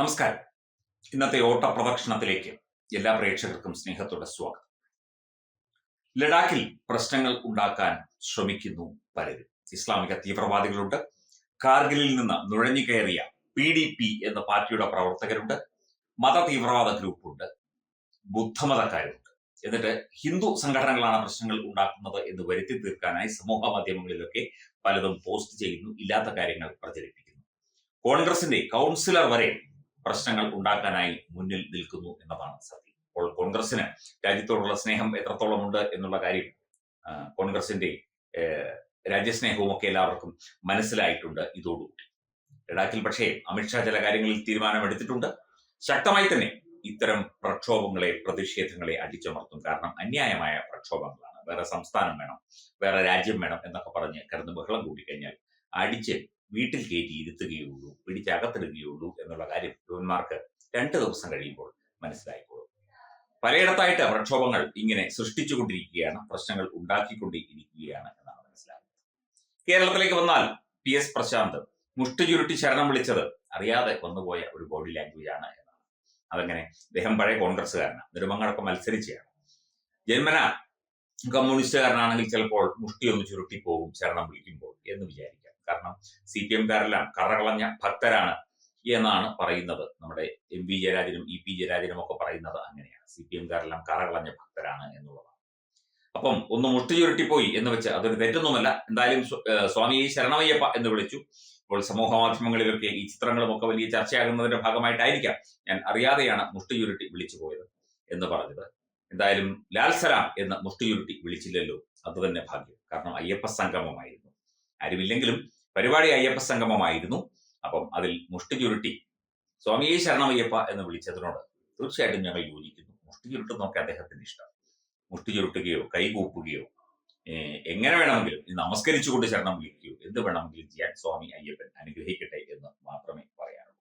നമസ്കാരം. ഇന്നത്തെ ഓട്ട പ്രദക്ഷിണത്തിലേക്ക് എല്ലാ പ്രേക്ഷകർക്കും സ്നേഹത്തോടെ സ്വാഗതം. ലഡാക്കിൽ പ്രശ്നങ്ങൾ ഉണ്ടാക്കാൻ ശ്രമിക്കുന്നു പലരും. ഇസ്ലാമിക തീവ്രവാദികളുണ്ട്. കാർഗിലിൽ നിന്ന് നുഴഞ്ഞു കയറിയ പി ഡി പി എന്ന പാർട്ടിയുടെ പ്രവർത്തകരുണ്ട്. മത തീവ്രവാദ ഗ്രൂപ്പുണ്ട്. ബുദ്ധമതക്കാരുണ്ട് എന്നിട്ട് ഹിന്ദു സംഘടനകളാണ് പ്രശ്നങ്ങൾ ഉണ്ടാക്കുന്നത് എന്ന് വരുത്തി തീർക്കാനായി സമൂഹ മാധ്യമങ്ങളിലൊക്കെ പലതും പോസ്റ്റ് ചെയ്യുന്നു. ഇല്ലാത്ത കാര്യങ്ങൾ പ്രചരിപ്പിക്കുന്നു. കോൺഗ്രസിന്റെ കൗൺസിലർ വരെ പ്രശ്നങ്ങൾ ഉണ്ടാക്കാനായി മുന്നിൽ നിൽക്കുന്നു എന്നതാണ് സത്യം. അപ്പോൾ കോൺഗ്രസിന് രാജ്യത്തോടുള്ള സ്നേഹം എത്രത്തോളം ഉണ്ട് എന്നുള്ള കാര്യം കോൺഗ്രസിന്റെ രാജ്യസ്നേഹവും ഒക്കെ എല്ലാവർക്കും മനസ്സിലായിട്ടുണ്ട് ഇതോടുകൂടി. ലഡാക്കിൽ പക്ഷേ അമിത്ഷാ ചില കാര്യങ്ങളിൽ തീരുമാനമെടുത്തിട്ടുണ്ട്. ശക്തമായി തന്നെ ഇത്തരം പ്രക്ഷോഭങ്ങളെ പ്രതിഷേധങ്ങളെ അടിച്ചമർത്തും. കാരണം അന്യായമായ പ്രക്ഷോഭങ്ങളാണ്. വേറെ സംസ്ഥാനം വേണം വേറെ രാജ്യം വേണം എന്നൊക്കെ പറഞ്ഞ് കിടന്ന് ബഹളം കൂട്ടിക്കഴിഞ്ഞാൽ അടിച്ച് വീട്ടിൽ കയറ്റി ഇരുത്തുകയുള്ളൂ പിടിച്ചകത്തിടുകയുള്ളൂ എന്നുള്ള കാര്യം യുവന്മാർക്ക് രണ്ട് ദിവസം കഴിയുമ്പോൾ മനസ്സിലായിക്കോളും. പലയിടത്തായിട്ട് പ്രക്ഷോഭങ്ങൾ ഇങ്ങനെ സൃഷ്ടിച്ചുകൊണ്ടിരിക്കുകയാണ് പ്രശ്നങ്ങൾ ഉണ്ടാക്കിക്കൊണ്ടിരിക്കുകയാണ് എന്നാണ് മനസ്സിലാകുന്നത്. കേരളത്തിലേക്ക് വന്നാൽ പി എസ് പ്രശാന്ത് മുഷ്ടി ചുരുട്ടി ശരണം വിളിച്ചത് അറിയാതെ വന്നുപോയ ഒരു ബോഡി ലാംഗ്വേജ് ആണ് എന്നാണ്. അതങ്ങനെ അദ്ദേഹം പഴയ കോൺഗ്രസ്സുകാരനാണ് നിരുമങ്ങളൊക്കെ മത്സരിച്ചാണ് ജന്മന കമ്മ്യൂണിസ്റ്റുകാരനാണെങ്കിൽ ചിലപ്പോൾ മുഷ്ടി ഒന്ന് ചുരുട്ടി പോകും ശരണം വിളിക്കുമ്പോൾ എന്ന് വിചാരിക്കാം. കാരണം സി പി എംകാരെല്ലാം കറകളഞ്ഞ ഭക്തരാണ് എന്നാണ് പറയുന്നത്. നമ്മുടെ എം വി ജയരാജനും ഇ പി ജയരാജനും ഒക്കെ പറയുന്നത് അങ്ങനെയാണ്. സി പി എംകാരെല്ലാം കറകളഞ്ഞ ഭക്തരാണ് എന്നുള്ളതാണ്. അപ്പം ഒന്ന് മുഷ്ടി ചുരുട്ടിപ്പോയി എന്ന് വെച്ച് അതൊരു തെറ്റൊന്നുമല്ല. എന്തായാലും സ്വാമി ശരണമയ്യപ്പ എന്ന് വിളിച്ചു. ഇപ്പോൾ സമൂഹ മാധ്യമങ്ങളിലൊക്കെ ഈ ചിത്രങ്ങളും ഒക്കെ വലിയ ചർച്ചയാകുന്നതിന്റെ ഭാഗമായിട്ടായിരിക്കാം ഞാൻ അറിയാതെയാണ് മുഷ്ടി ചുരുട്ടി വിളിച്ചു പോയത് എന്ന് പറഞ്ഞത്. എന്തായാലും ലാൽ സലാം എന്ന് മുഷ്ടി ചുരുട്ടി വിളിച്ചില്ലല്ലോ. അത് തന്നെ ഭാഗ്യം. കാരണം അയ്യപ്പ സംഗമമായിരുന്നു. ആരുമില്ലെങ്കിലും പരിപാടി അയ്യപ്പ സംഗമമായിരുന്നു. അപ്പം അതിൽ മുഷ്ടി ചുരുട്ടി സ്വാമിയെ ശരണമയ്യപ്പ എന്ന് വിളിച്ചതിനോട് തീർച്ചയായിട്ടും ഞങ്ങൾ യോജിക്കുന്നു. മുഷ്ടി ചുരുട്ടുന്നൊക്കെ അദ്ദേഹത്തിന് ഇഷ്ടം. മുഷ്ടി ചുരുട്ടുകയോ കൈകൂപ്പുകയോ എങ്ങനെ വേണമെങ്കിലും നമസ്കരിച്ചുകൊണ്ട് ശരണം വിളിക്കുകയോ എന്ത് വേണമെങ്കിലും ചെയ്യാൻ സ്വാമി അയ്യപ്പൻ അനുഗ്രഹിക്കട്ടെ എന്ന് മാത്രമേ പറയാനുള്ളൂ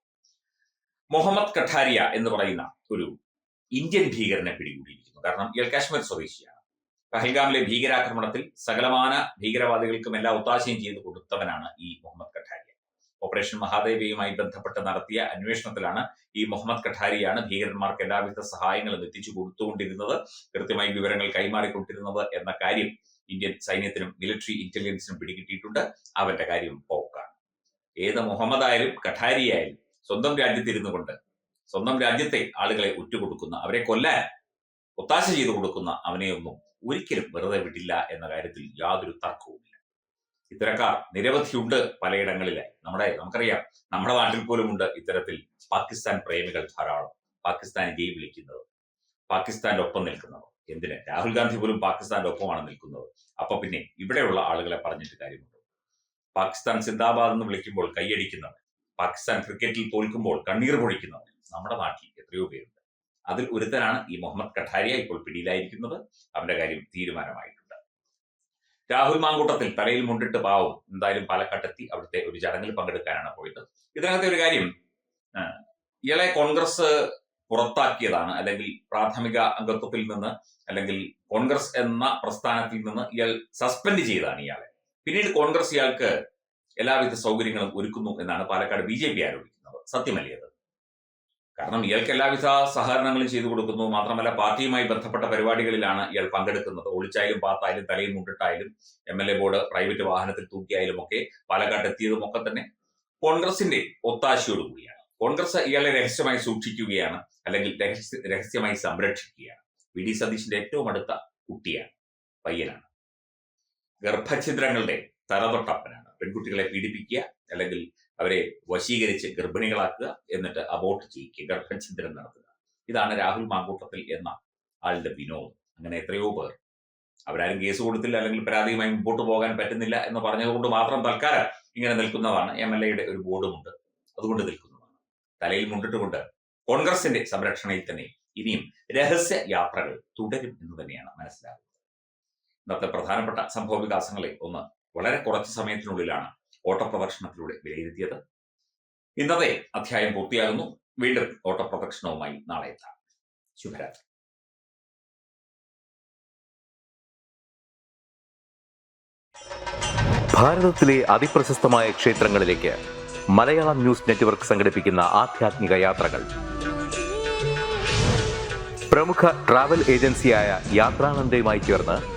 മുഹമ്മദ് കഠാരിയ എന്ന് പറയുന്ന ഒരു ഇന്ത്യൻ ഭീകരനെ പിടികൂടിയിരിക്കുന്നു. കാരണം ഇയാൾ കാശ്മീർ സ്വദേശിയാണ്. പഹൽഗാമിലെ ഭീകരാക്രമണത്തിൽ സകലമാന ഭീകരവാദികൾക്കും എല്ലാ ഒത്താശയും ചെയ്തു കൊടുത്തവനാണ് ഈ മുഹമ്മദ് കഠാരിയ. ഓപ്പറേഷൻ മഹാദേവിയുമായി ബന്ധപ്പെട്ട് നടത്തിയ അന്വേഷണത്തിലാണ് ഈ മുഹമ്മദ് കഠാരിയാണ് ഭീകരന്മാർക്ക് എല്ലാവിധ സഹായങ്ങളും എത്തിച്ചു കൊടുത്തുകൊണ്ടിരുന്നത് കൃത്യമായി വിവരങ്ങൾ കൈമാറിക്കൊണ്ടിരുന്നത് എന്ന കാര്യം ഇന്ത്യൻ സൈന്യത്തിനും മിലിറ്ററി ഇന്റലിജൻസിനും പിടികിട്ടിയിട്ടുണ്ട്. അവന്റെ കാര്യം പോക്കാണ്. ഏത് മുഹമ്മദായാലും കഠാരിയായാലും സ്വന്തം രാജ്യത്തിരുന്നു കൊണ്ട് സ്വന്തം രാജ്യത്തെ ആളുകളെ ഉറ്റുകൊടുക്കുന്ന അവരെ കൊല്ലാൻ ഒത്താശ ചെയ്തു കൊടുക്കുന്ന അവനെയൊന്നും ഒരിക്കലും വെറുതെ വിടില്ല എന്ന കാര്യത്തിൽ യാതൊരു തർക്കവുമില്ല. ഇത്തരക്കാർ നിരവധിയുണ്ട് പലയിടങ്ങളിലായി. നമ്മുടെ നമുക്കറിയാം നമ്മുടെ നാട്ടിൽ പോലും ഉണ്ട് ഇത്തരത്തിൽ പാകിസ്ഥാൻ പ്രേമികൾ ധാരാളം. പാകിസ്ഥാനെ ഗെയിം വിളിക്കുന്നത് പാകിസ്ഥാന്റെ ഒപ്പം നിൽക്കുന്നത് എന്തിന്? രാഹുൽ ഗാന്ധി പോലും പാകിസ്ഥാന്റെ ഒപ്പമാണ് നിൽക്കുന്നത് അപ്പൊ പിന്നെ ഇവിടെയുള്ള ആളുകളെ പറഞ്ഞിട്ട് കാര്യമുണ്ട്? പാകിസ്ഥാൻ സിന്ദാബാദ് എന്ന് വിളിക്കുമ്പോൾ കൈയടിക്കുന്നവർ പാകിസ്ഥാൻ ക്രിക്കറ്റിൽ തോൽക്കുമ്പോൾ കണ്ണീർ പൊഴിക്കുന്നവർ നമ്മുടെ നാട്ടിൽ എത്രയോ പേരുണ്ട്. അതിൽ ഒരുത്തനാണ് ഈ മുഹമ്മദ് കഠാരിയ ഇപ്പോൾ പിടിയിലായിരിക്കുന്നത്. അവന്റെ കാര്യം തീരുമാനമായിട്ടുണ്ട്. രാഹുൽ മാങ്കൂട്ടത്തിൽ തലയിൽ മുണ്ടിട്ട് പാവം എന്തായാലും പാലക്കാട്ടെത്തി അവിടുത്തെ ഒരു ചടങ്ങിൽ പങ്കെടുക്കാനാണ് പോയത്. ഇതിനകത്തെ ഒരു കാര്യം ഇയാളെ കോൺഗ്രസ് പുറത്താക്കിയതാണ്. അല്ലെങ്കിൽ പ്രാഥമിക അംഗത്വത്തിൽ നിന്ന് അല്ലെങ്കിൽ കോൺഗ്രസ് എന്ന പ്രസ്ഥാനത്തിൽ നിന്ന് ഇയാൾ സസ്പെൻഡ് ചെയ്തതാണ് ഇയാളെ. പിന്നീട് കോൺഗ്രസ് ഇയാൾക്ക് എല്ലാവിധ സൗകര്യങ്ങളും ഒരുക്കുന്നു എന്നാണ് പാലക്കാട് ബി ജെ പി ആരോപിക്കുന്നത്. സത്യമല്ലേ അത്? കാരണം ഇയാൾക്ക് എല്ലാവിധ സഹകരണങ്ങളും ചെയ്തു കൊടുക്കുന്നു. മാത്രമല്ല പാർട്ടിയുമായി ബന്ധപ്പെട്ട പരിപാടികളിലാണ് ഇയാൾ പങ്കെടുക്കുന്നത്. ഒളിച്ചായാലും പാത്തായാലും തലയിൽ മുണ്ടിട്ടായാലും M L A board private വാഹനത്തിൽ തൂക്കിയായാലും ഒക്കെ പാലക്കാട്ട് എത്തിയതും ഒക്കെ തന്നെ കോൺഗ്രസിന്റെ ഒത്താശയോടുകൂടിയാണ് കോൺഗ്രസ് ഇയാളെ രഹസ്യമായി സൂക്ഷിക്കുകയാണ്. അല്ലെങ്കിൽ രഹസ്യമായി സംരക്ഷിക്കുകയാണ്. വി ഡി സതീഷിന്റെ ഏറ്റവും അടുത്ത കുട്ടിയാണ് പയ്യനാണ്. ഗർഭഛിദ്രങ്ങളുടെ തലതൊട്ടപ്പനാണ്. പെൺകുട്ടികളെ പീഡിപ്പിക്കുക അല്ലെങ്കിൽ അവരെ വശീകരിച്ച് ഗർഭിണികളാക്കുക എന്നിട്ട് അബോർട്ട് ചെയ്യിക്കുക ഗർഭഛിദ്രം നടത്തുക. ഇതാണ് രാഹുൽ മാങ്കൂട്ടത്തിൽ എന്ന ആളുടെ വിനോദം. അങ്ങനെ എത്രയോ പേർ. അവരാരും കേസ് കൊടുത്തില്ല അല്ലെങ്കിൽ പരാതിയുമായി മുമ്പോട്ട് പോകാൻ പറ്റുന്നില്ല എന്ന് പറഞ്ഞതുകൊണ്ട് മാത്രം തൽക്കാലം ഇങ്ങനെ നിൽക്കുന്നതാണ്. എം എൽ എയുടെ ഒരു ബോർഡുമുണ്ട്. അതുകൊണ്ട് നിൽക്കുന്നതാണ്. തലയിൽ മുണ്ടിട്ടുകൊണ്ട് കോൺഗ്രസിന്റെ സംരക്ഷണയിൽ തന്നെ ഇനിയും രഹസ്യ യാത്രകൾ തുടരും എന്ന് തന്നെയാണ് മനസ്സിലാകുന്നത്. ഇന്നത്തെ പ്രധാനപ്പെട്ട സംഭവ വികാസങ്ങളെ ഒന്ന് വളരെ കുറച്ച് സമയത്തിനുള്ളിലാണ് ഓട്ടപ്രദക്ഷിണത്തിലൂടെ വിലയിരുത്തിയത്. ഇന്നത്തെ അധ്യായം പൂർത്തിയാകുന്നു. വീണ്ടും ഓട്ടപ്രദക്ഷിണവുമായി നാളെ എത്താം. ശുഭരാത്രി. ഭാരതത്തിലെ അതിപ്രശസ്തമായ ക്ഷേത്രങ്ങളിലേക്ക് മലയാളം ന്യൂസ് നെറ്റ്വർക്ക് സംഘടിപ്പിക്കുന്ന ആധ്യാത്മിക യാത്രകൾ. പ്രമുഖ ട്രാവൽ ഏജൻസിയായ യാത്രാനന്ദയുമായി ചേർന്ന്